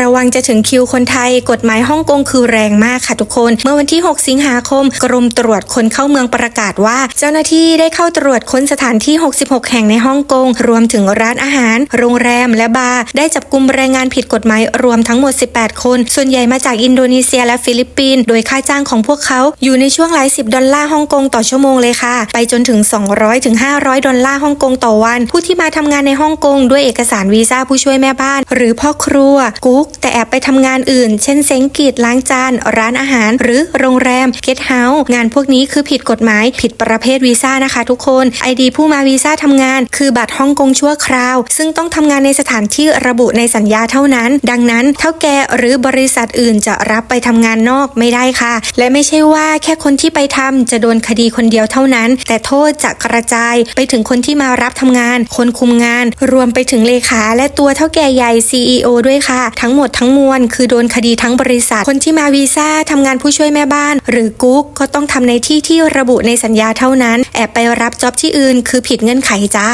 ระวังจะถึงคิวคนไทย กฎหมายฮ่องกงคือแรงมากค่ะทุกคน เมื่อวันที่ 6 สิงหาคม กรมตรวจคนเข้าเมืองประกาศว่า เจ้าหน้าที่ได้เข้าตรวจค้นสถานที่ 66 แห่งในฮ่องกง รวมถึงร้านอาหาร โรงแรม และบาร์ ได้จับกลุ่มแรงงานผิดกฎหมายรวมทั้งหมด 18 คน ส่วนใหญ่มาจากอินโดนีเซียและฟิลิปปินส์ โดยค่าจ้างของพวกเขาอยู่ในช่วงหลายสิบดอลลาร์ฮ่องกงต่อชั่วโมงเลยค่ะ ไปจนถึง 200ถึง500 ดอลลาร์ฮ่องกงต่อวัน ผู้ที่มาทำงานในฮ่องกงด้วยเอกสารวีซ่าผู้ช่วยแม่บ้าน หรือพ่อครัวกุ๊ก แต่แอบไปทำงานอื่น เช่นเซ้งกีดล้างจาน ร้านอาหาร หรือโรงแรมเกสต์เฮาส์งานพวกนี้คือผิดกฎหมาย ผิดประเภทวีซ่านะคะ ทุกคนไอดีผู้มาวีซ่าทำงาน คือบัตรฮ่องกงชั่วคราว ซึ่งต้องทำงานในสถานที่ระบุในสัญญาเท่านั้น ดังนั้นเท่าแกหรือบริษัทอื่นจะรับไปทำงานนอกไม่ได้ค่ะ และไม่ใช่ว่าแค่คนที่ไปทำจะโดนคดีคนเดียวเท่านั้น แต่โทษจะกระจายไปถึงคนที่มารับทำงาน คนคุมงาน รวมไปถึงเลขาและตัวเท่าแก่ใหญ่ CEO ด้วยค่ะ ทั้งงหมดทั้งมวลคือโดนคดีทั้งบริษัท คนที่มาวีซ่าทำงานผู้ช่วยแม่บ้าน หรือกุ๊กก็ต้องทำในที่ที่ระบุในสัญญาเท่านั้น แอบไปรับจ็อบที่อื่น คือผิดเงื่อนไขจ้า